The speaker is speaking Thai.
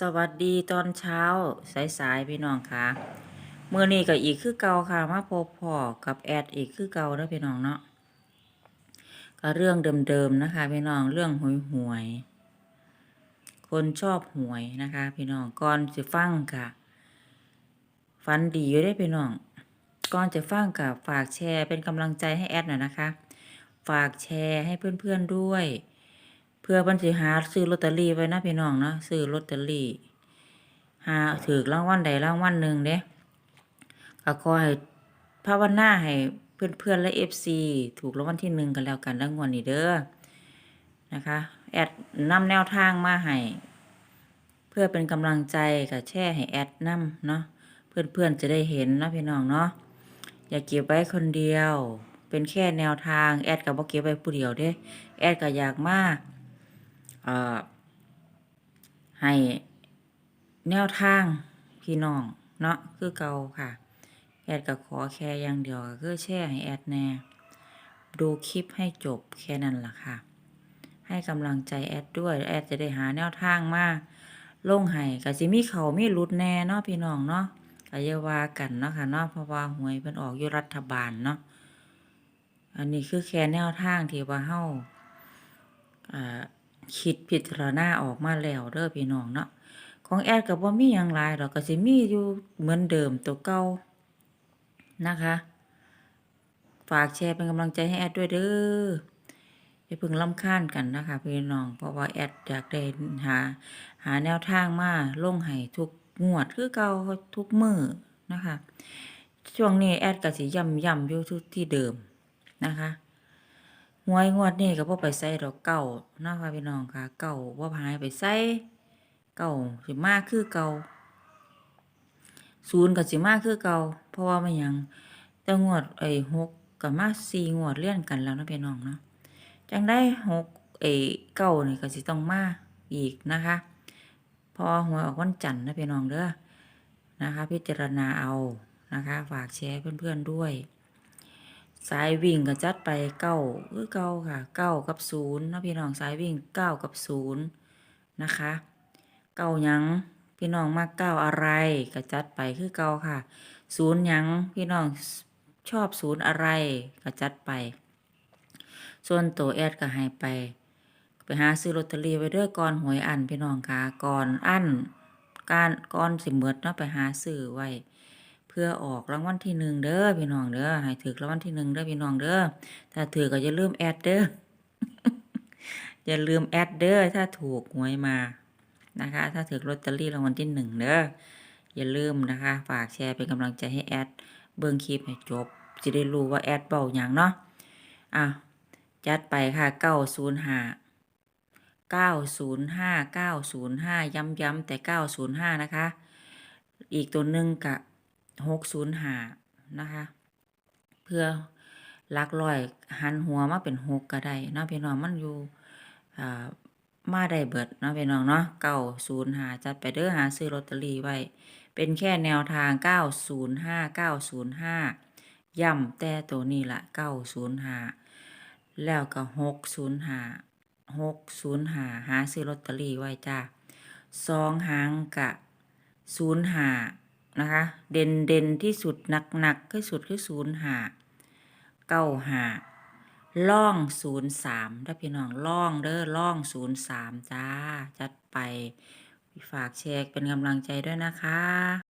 สวัสดีตอนเช้าสายๆพี่น้องค่ะเมื้อนี้ก็อีกคือเก่าค่ะมาพบพ่อกับแอดอีกคือเก่าแล้วพี่น้องเนาะก็เรื่องเดิมๆนะคะ พี่น้องเรื่องหวยหวยๆคนชอบหวยนะคะ พี่น้องก่อนจะฟังค่ะฟันดีอยู่ได้พี่น้องก่อนจะฟังกับฝากแชร์เป็นกำลังใจให้แอดหน่อยนะคะ ฝากแชร์ให้เพื่อนๆด้วย เพื่อเพิ่นสิหาซื้อลอตเตอรี่ไว้นะพี่น้องเนาะซื้อลอตเตอรี่หาถือรางวัลใดรางวัลหนึ่งเด้ก็ขอให้ภาวนาให้เพื่อนๆและ FC ถูกรางวัลที่หนึ่งกันแล้วกันรางวัลนี้เด้อนะคะแอดนำแนวทางมาให้เพื่อเป็นกำลังใจกับแช่ให้แอดนำเนาะเพื่อนๆจะได้เห็นนะพี่น้องเนาะอย่าเก็บไว้คนเดียว เป็นแค่แนวทางแอดกับบ่เก็บไว้ผู้เดียวเด้ แอดก็อยากมาเอ่อ ให้แนวทางพี่น้องเนาะคือเก่าค่ะ แอดก็ขอแค่อย่างเดียวก็คือแชร์ให้แอดแน่ดูคลิปให้จบแค่นั้นล่ะค่ะ ให้กำลังใจแอดด้วยแอดจะได้หาแนวทางมาลงให้ก็สิมีเขามีหลุดแน่เนาะพี่น้องเนาะก็อย่าว่ากันเนาะค่ะเนาะเพราะว่าหวยเพิ่นออกอยู่รัฐบาลเนาะอันนี้คือแค่แนวทางที่ว่าเฮาอ่า คิดพิจารณาออกมาแล้วเด้อพี่น้องเนาะของแอดก็บ่มีหยังหลายดอกก็สิมีอยู่เหมือนเดิมตัวเก่านะคะ ฝากแชร์เป็นกำลังใจให้แอดด้วยเด้ออย่าเพิ่งรำคาญกันนะคะพี่น้องเพราะว่าแอดอยากได้หา หาแนวทางมาลงให้ทุกงวดคือเก่าทุกมือนะคะ ช่วงนี้แอดก็สิย้ำย้ำอยู่ทุกที่เดิมนะคะ หวยงวดนี้ก็บ่ไปใส่ดอกเก่านะคะพี่น้องค่ะ เก่าบ่หายไปใส่เก่าสิมาคือเก่าศูนย์ก็สิมาคือเก่าเพราะว่ามันยังแต่งวดไอ้หกก็มาสี่งวดเลี่ยนกันแล้วนะพี่น้องเนาะจังได้หกไอ้เก้านี่ก็สิต้องมาอีกนะคะพอหวยออกวันจันทร์นะพี่น้องเด้อนะคะ พิจารณาเอานะคะ ฝากแชร์เพื่อนๆด้วย สายวิ่งก็จัดไปเก้าคือเก้าค่ะเก้ากับศูนย์นะพี่น้องสายวิ่งเก้ากับศูนย์นะคะเก้ายังพี่น้องมากเก้าอะไรก็จัดไปคือเก้าค่ะศูนย์ยังพี่น้องชอบศูนย์อะไรก็จัดไป ส่วนตัวแอดก็ให้ไป ไปหาซื้อลอตเตอรี่ไว้ด้อก่อนหวยอันพี่น้องค่ะก่อนอันการก่อนสิเมิดเนาะไปหาซื้อไว้ พื่อออกรางวัลที่หนึ่งเด้อพี่น้องเด้อให้ถือรางวัลที่หนึ่งเด้อพี่น้องเด้อถ้าถือก็อย่าลืมแอดเด้ออย่าลืมแอดเด้อถ้าถูกหวยมานะคะ ถ้าถือลอตเตอรี่รางวัลที่หนึ่งเด้ออย่าลืมนะคะ ฝากแชร์เป็นกำลังใจให้แอดเบิ่งคลิปให้จบจะได้รู้ว่าแอดเบาอย่างเนาะอะจัดไปค่ะเก้าศูนย์ห้าเก้าศูนย์ห้าเก้าศูนย์ห้าย้ำๆแต่เก้าศูนย์ห้านะคะ อีกตัวหนึ่งกับ หกศูนย์หานะคะ เพื่อลักร้อยหันหัวมาเป็นหกก็ได้เนาะพี่น้องมันอยู่อ่ามาได้เบิดเนาะพี่น้องเนาะเก้าศูนย์หาจัดไปเด้อหาซื้อลอตเตอรี่ไว้ เป็นแค่แนวทางเก้าศูนย์ห้าเก้าศูนย์ห้าย่ำแต่ตัวนี้ละเก้าศูนย์หาแล้วก็หกศูนย์หาหกศูนย์หาหาซื้อลอตเตอรี่ไว้จ้าสองหางกะศูนย์หา นะคะ เด่นเด่นที่สุดหนักหนักที่สุดคือศูนย์หาเก้าหาล่องศูนย์สามถ้าพี่น้องล่องเด้อล่องศูนย์สามจ้า จัดไปฝากแชร์เป็นกำลังใจด้วยนะคะ